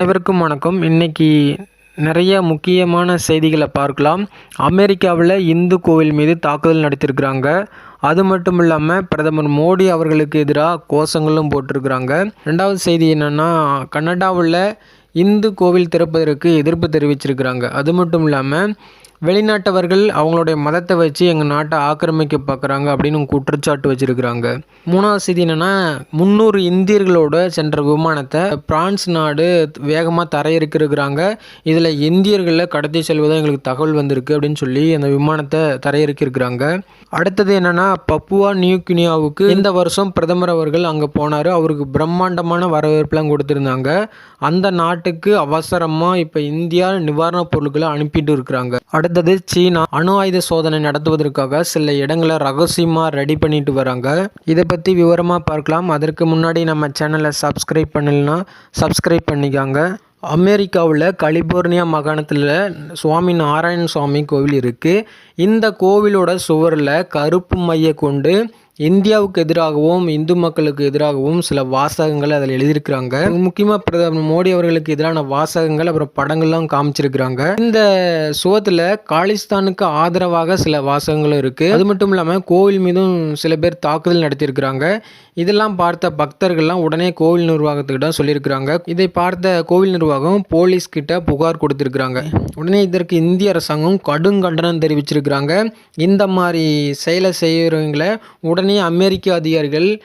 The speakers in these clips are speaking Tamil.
அனைவருக்கும் வணக்கம். இன்னைக்கு நிறைய முக்கியமான செய்திகளை பார்க்கலாம். அமெரிக்காவில் இந்து கோவில் மீது தாக்குதல் நடத்தியிருக்கிறாங்க. அது மட்டும் இல்லாமல் பிரதமர் மோடி அவர்களுக்கு எதிராக கோஷங்களும் போட்டிருக்கிறாங்க. ரெண்டாவது செய்தி என்னென்னா கனடாவில் இந்து கோவில் திறப்பதற்கு எதிர்ப்பு தெரிவிச்சிருக்கிறாங்க. அது மட்டும் இல்லாமல் வெளிநாட்டவர்கள் அவங்களுடைய மதத்தை வச்சு எங்கள் நாட்டை ஆக்கிரமிக்க பார்க்குறாங்க அப்படின்னு குற்றச்சாட்டு வச்சுருக்கிறாங்க. மூணாவது செய்தி என்னென்னா முந்நூறு இந்தியர்களோட சென்ற விமானத்தை பிரான்ஸ் நாடு வேகமாக தரையிறக்கிருக்கிறாங்க. இதில் இந்தியர்களை கடத்தி செல்வதாக எங்களுக்கு தகவல் வந்திருக்கு அப்படின்னு சொல்லி அந்த விமானத்தை தரையிறக்கிருக்கிறாங்க. அடுத்தது என்னென்னா பப்புவா நியூ கினியாவுக்கு இந்த வருஷம் பிரதமர் அவர்கள் அங்கே போனார். அவருக்கு பிரம்மாண்டமான வரவேற்பெலாம் கொடுத்துருந்தாங்க. அந்த நாட்டுக்கு அவசரமாக இப்போ இந்தியா நிவாரணப் பொருட்களை அனுப்பிட்டு இருக்கிறாங்க. அடுத்தது சீனா அணு ஆயுத சோதனை நடத்துவதற்காக சில இடங்களை ரகசியமாக ரெடி பண்ணிட்டு வராங்க. இதை பற்றி விவரமாக பார்க்கலாம். அதற்கு முன்னாடி நம்ம சேனலை சப்ஸ்கிரைப் பண்ணலனா சப்ஸ்கிரைப் பண்ணிக்காங்க. அமெரிக்காவில் கலிபோர்னியா மாகாணத்தில் சுவாமி நாராயண சுவாமி கோவில் இருக்குது இந்த கோவிலோட சுவரில் கருப்பு மைய கொண்டு இந்தியாவுக்கு எதிராகவும் இந்து மக்களுக்கு எதிராகவும் சில வாசகங்கள் அதில் எழுதியிருக்கிறாங்க. முக்கியமாக பிரதமர் மோடி அவர்களுக்கு எதிரான வாசகங்கள் அப்புறம் படங்கள்லாம் காமிச்சிருக்கிறாங்க. இந்த சுவத்தில் காலிஸ்தானுக்கு ஆதரவாக சில வாசகங்களும் இருக்குது அது மட்டும் இல்லாமல் கோவில் மீதும் சில பேர் தாக்குதல் நடத்தியிருக்கிறாங்க. இதெல்லாம் பார்த்த பக்தர்கள்லாம் உடனே கோவில் நிர்வாகத்துக்கிட்ட சொல்லியிருக்கிறாங்க. இதை பார்த்த கோவில் நிர்வாகம் போலீஸ் கிட்ட புகார் கொடுத்திருக்கிறாங்க. உடனே இதற்கு இந்திய அரசாங்கம் கடும் கண்டனம் தெரிவிச்சிருக்கிறாங்க. இந்த மாதிரி செயலை செய்கிறவங்கள உடனே அமெரிக்க அதிகாரிகள்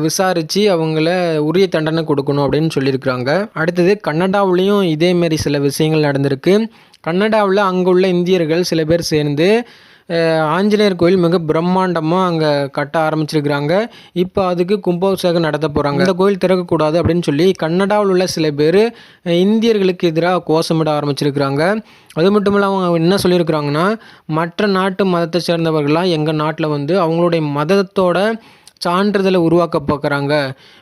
விசாரித்து அவங்கள உரிய தண்டனை கொடுக்கணும் அப்படின்னு சொல்லியிருக்கிறாங்க. அடுத்தது கன்னடாவிலையும் இதேமாரி சில விஷயங்கள் நடந்திருக்கு. கன்னடாவில் அங்குள்ள இந்தியர்கள் சில பேர் சேர்ந்து ஆஞ்சநேயர் கோயில் மிக பிரம்மாண்டமாக அங்கே கட்ட ஆரம்பிச்சிருக்கிறாங்க. இப்போ அதுக்கு கும்பாபிஷேகம் நடத்த போகிறாங்க இந்த கோயில் திறக்கக்கூடாது அப்படின்னு சொல்லி கன்னடாவில் உள்ள சில பேர் இந்தியர்களுக்கு எதிராக கோஷமிட ஆரம்பிச்சிருக்கிறாங்க. அது மட்டும் இல்லாமல் அவங்க என்ன சொல்லியிருக்கிறாங்கன்னா மற்ற நாட்டு மதத்தை சேர்ந்தவர்கள்லாம் எங்கள் நாட்டில் வந்து அவங்களுடைய மதத்தோட சான்றிதழை உருவாக்க பார்க்குறாங்க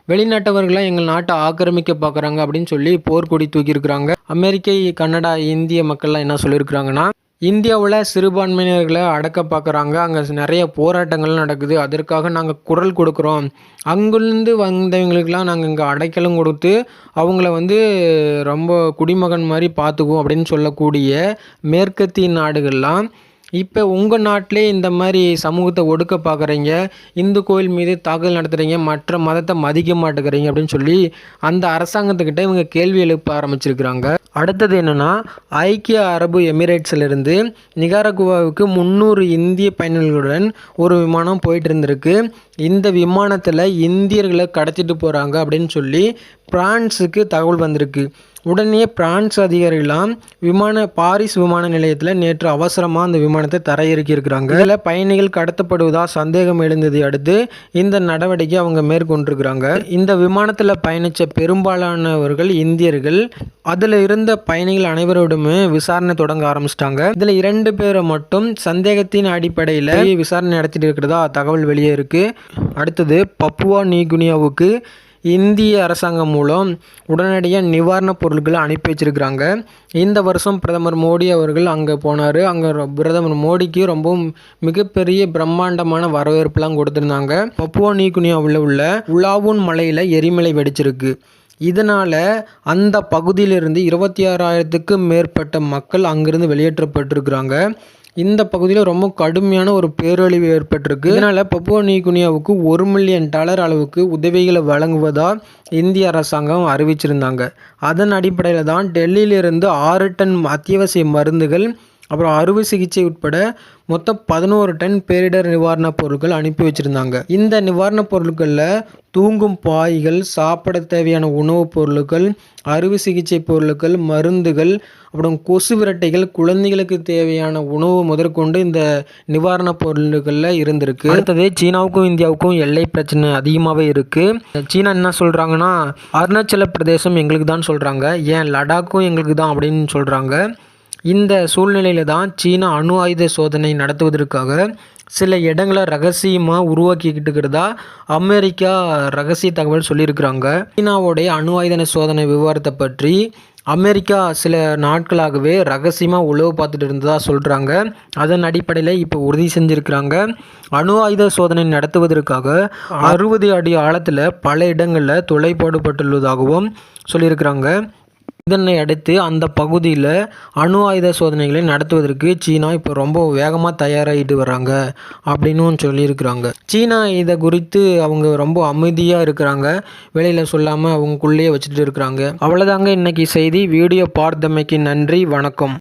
வெளிநாட்டவர்களாம் எங்கள் நாட்டை ஆக்கிரமிக்க பார்க்குறாங்க அப்படின்னு சொல்லி போர்க்கொடி தூக்கியிருக்கிறாங்க. அமெரிக்க கன்னடா இந்திய மக்கள்லாம் என்ன சொல்லியிருக்கிறாங்கன்னா இந்தியாவில் சிறுபான்மையினர்களை அடக்க பார்க்குறாங்க அங்கே நிறைய போராட்டங்கள் நடக்குது. அதற்காக நாங்கள் குரல் கொடுக்குறோம். அங்கேருந்து வந்தவங்களுக்கெல்லாம் நாங்கள் இங்கே அடைக்கலம் கொடுத்து அவங்கள வந்து ரொம்ப குடிமகன் மாதிரி பார்த்துக்குவோம் அப்படின்னு சொல்லக்கூடிய மேற்கத்திய நாடுகள்லாம் இப்போ உங்கள் நாட்டிலே இந்த மாதிரி சமூகத்தை ஒடுக்க பார்க்குறீங்க இந்து கோயில் மீது தாக்குதல் நடத்துகிறீங்க மற்ற மதத்தை மதிக்க மாட்டேங்கிறீங்க அப்படின்னு சொல்லி அந்த அரசாங்கத்துக்கிட்ட இவங்க கேள்வி எழுப்ப ஆரம்பிச்சிருக்கிறாங்க. அடுத்தது என்னென்னா ஐக்கிய அரபு எமிரேட்ஸிலிருந்து நிகாரகுவாவுக்கு முந்நூறு இந்திய பயணிகளுடன் ஒரு விமானம் போயிட்டு இருந்திருக்கு. இந்த விமானத்தில் இந்தியர்களை கடத்திட்டு போகிறாங்க அப்படின்னு சொல்லி பிரான்ஸுக்கு தகவல் வந்திருக்கு. உடனே பிரான்ஸ் அதிகாரிகளாம் விமான பாரிஸ் விமான நிலையத்தில் நேற்று அவசரமாக அந்த விமானத்தை தரையிறக்கியிருக்கிறாங்க இதில் பயணிகள் கடத்தப்படுவதா சந்தேகம் எழுந்ததை அடுத்து இந்த நடவடிக்கை அவங்க மேற்கொண்டிருக்கிறாங்க. இந்த விமானத்தில் பயணித்த பெரும்பாலானவர்கள் இந்தியர்கள். அதில் இருந்த பயணிகள் அனைவரோடுமே விசாரணை தொடங்க ஆரம்பிச்சிட்டாங்க. இதில் இரண்டு பேரை மட்டும் சந்தேகத்தின் அடிப்படையில் விசாரணை நடத்திட்டு இருக்கிறதா தகவல் வெளியே இருக்குது அடுத்தது பப்புவா நியூகினியாவுக்கு இந்திய அரசாங்கம் மூலம் உடனடியாக நிவாரணப் பொருட்களை அனுப்பி வச்சிருக்கிறாங்க. இந்த வருஷம் பிரதமர் மோடி அவர்கள் அங்கே போனார். அங்கே பிரதமர் மோடிக்கு ரொம்பவும் மிகப்பெரிய பிரம்மாண்டமான வரவேற்புலாம் கொடுத்துருந்தாங்க. பப்புவா நீகுனியாவில் உள்ள உலாவூன் மலையில் எரிமலை வெடிச்சிருக்கு. இதனால் அந்த பகுதியிலிருந்து இருபத்தி ஆறாயிரத்துக்கும் மேற்பட்ட மக்கள் அங்கிருந்து வெளியேற்றப்பட்டிருக்கிறாங்க. இந்த பகுதியில் ரொம்ப கடுமையான ஒரு பேரழிவு ஏற்பட்டிருக்கு. இதனால் பப்புவா நியூகினியாவுக்கு ஒரு மில்லியன் டாலர் அளவுக்கு உதவிகளை வழங்குவதா இந்திய அரசாங்கம் அறிவிச்சிருந்தாங்க. அதன் அடிப்படையில் தான் டெல்லியிலிருந்து ஆறு டன் அத்தியாவசிய மருந்துகள் அப்புறம் அறுவை சிகிச்சை உட்பட மொத்தம் பதினோரு டன் பேரிடர் நிவாரணப் பொருட்கள் அனுப்பி வச்சுருந்தாங்க. இந்த நிவாரணப் பொருட்களில் தூங்கும் பாய்கள் சாப்பிட தேவையான உணவுப் பொருட்கள் அறுவை சிகிச்சை பொருட்கள் மருந்துகள் அப்புறம் கொசு விரட்டைகள் குழந்தைகளுக்கு தேவையான உணவு முதற்கொண்டு இந்த நிவாரணப் பொருட்களில் இருந்திருக்கு. அடுத்தது சீனாவுக்கும் இந்தியாவுக்கும் எல்லை பிரச்சனை அதிகமாகவே இருக்குது சீனா என்ன சொல்கிறாங்கன்னா அருணாச்சல பிரதேசம் எங்களுக்கு தான் சொல்கிறாங்க ஏன் லடாக்கும் எங்களுக்கு தான் அப்படின்னு சொல்கிறாங்க இந்த சூழ்நிலையில தான் சீனா அணு ஆயுத சோதனை நடத்துவதற்காக சில இடங்களை ரகசியமாக உருவாக்கிக்கிட்டு இருக்கிறதா அமெரிக்கா ரகசிய தகவல் சொல்லியிருக்கிறாங்க. சீனாவுடைய அணு ஆயுத சோதனை விவகாரத்தை பற்றி அமெரிக்கா சில நாட்களாகவே ரகசியமாக உழவு பார்த்துட்டு இருந்ததாக சொல்கிறாங்க அதன் அடிப்படையில் இப்போ உறுதி செஞ்சுருக்கிறாங்க. அணு ஆயுத சோதனை நடத்துவதற்காக அறுபது அடி ஆழத்தில் பல இடங்களில் தொலைப்பாடுபட்டுள்ளதாகவும் சொல்லியிருக்கிறாங்க. இதனை அடுத்து அந்த பகுதியில் அணு ஆயுத சோதனைகளை நடத்துவதற்கு சீனா இப்போ ரொம்ப வேகமாக தயாராகிட்டு வராங்க அப்படின்னும் சொல்லியிருக்கிறாங்க. சீனா இதை குறித்து அவங்க ரொம்ப அமைதியாக இருக்கிறாங்க. வெளியில் சொல்லாமல் அவங்களுக்குள்ளேயே வச்சுட்டு இருக்கிறாங்க. அவ்வளோதாங்க இன்னைக்கு செய்தி. வீடியோ பார்த்தமைக்கு நன்றி. வணக்கம்.